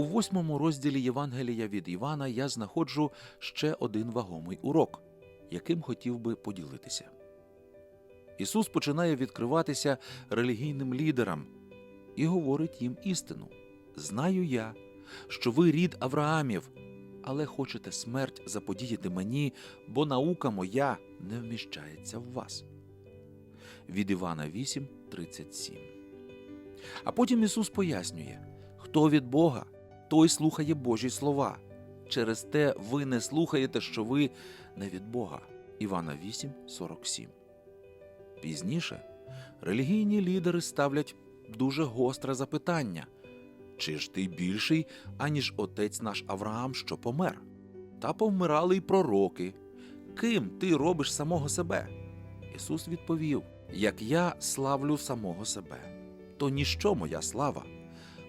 У восьмому розділі Євангелія від Івана я знаходжу ще один вагомий урок, яким хотів би поділитися. Ісус починає відкриватися релігійним лідерам і говорить їм істину: Знаю я, що ви рід Авраамів, але хочете смерть заподіяти мені, бо наука моя не вміщається в вас. Від Івана 8, 37. А потім Ісус пояснює, хто від Бога, той слухає Божі слова. Через те ви не слухаєте, що ви не від Бога. Івана 8, 47. Пізніше релігійні лідери ставлять дуже гостре запитання: чи ж ти більший, аніж отець наш Авраам, що помер? Та повмирали й пророки. Ким ти робиш самого себе? Ісус відповів: Як я славлю самого себе, то ніщо моя слава.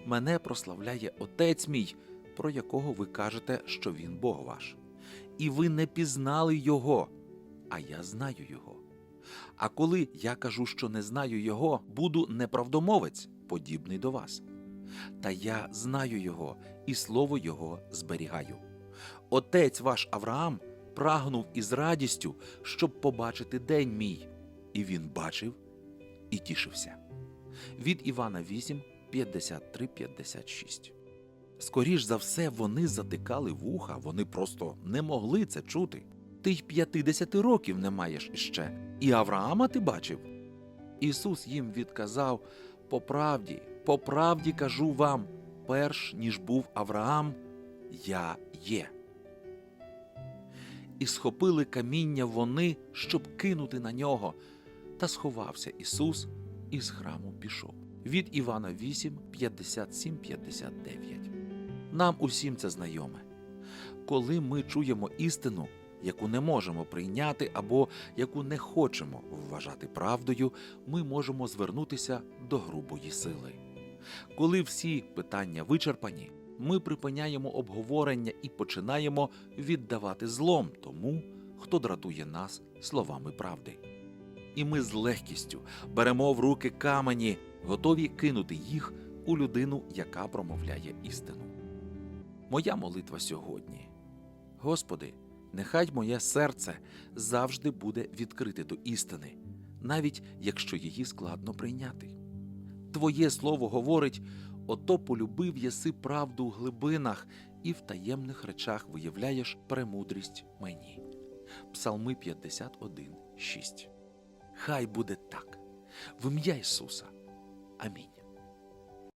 Мене прославляє Отець мій, про якого ви кажете, що він Бог ваш. І ви не пізнали Його, а я знаю Його. А коли я кажу, що не знаю Його, буду неправдомовець, подібний до вас. Та я знаю Його, і слово Його зберігаю. Отець ваш Авраам прагнув із радістю, щоб побачити день мій, і він бачив і тішився. Від Івана 8, 53, 56. Скоріш за все, вони затикали вуха, вони просто не могли це чути. Ти й 50 років не маєш іще, і Авраама ти бачив. Ісус їм відказав: по правді, по правді кажу вам, перш ніж був Авраам, я є. І схопили каміння вони, щоб кинути на нього. Та сховався Ісус і з храму пішов. Від Івана 8, 57, 59. Нам усім це знайоме. Коли ми чуємо істину, яку не можемо прийняти або яку не хочемо вважати правдою, ми можемо звернутися до грубої сили. Коли всі питання вичерпані, ми припиняємо обговорення і починаємо віддавати злом тому, хто дратує нас словами правди. І ми з легкістю беремо в руки камені, готові кинути їх у людину, яка промовляє істину. Моя молитва сьогодні. Господи, нехай моє серце завжди буде відкрите до істини, навіть якщо її складно прийняти. Твоє слово говорить: ото полюбив єси правду в глибинах і в таємних речах виявляєш премудрість мені. Псалми 51, 6. Хай буде так. В ім'я Ісуса. Amén.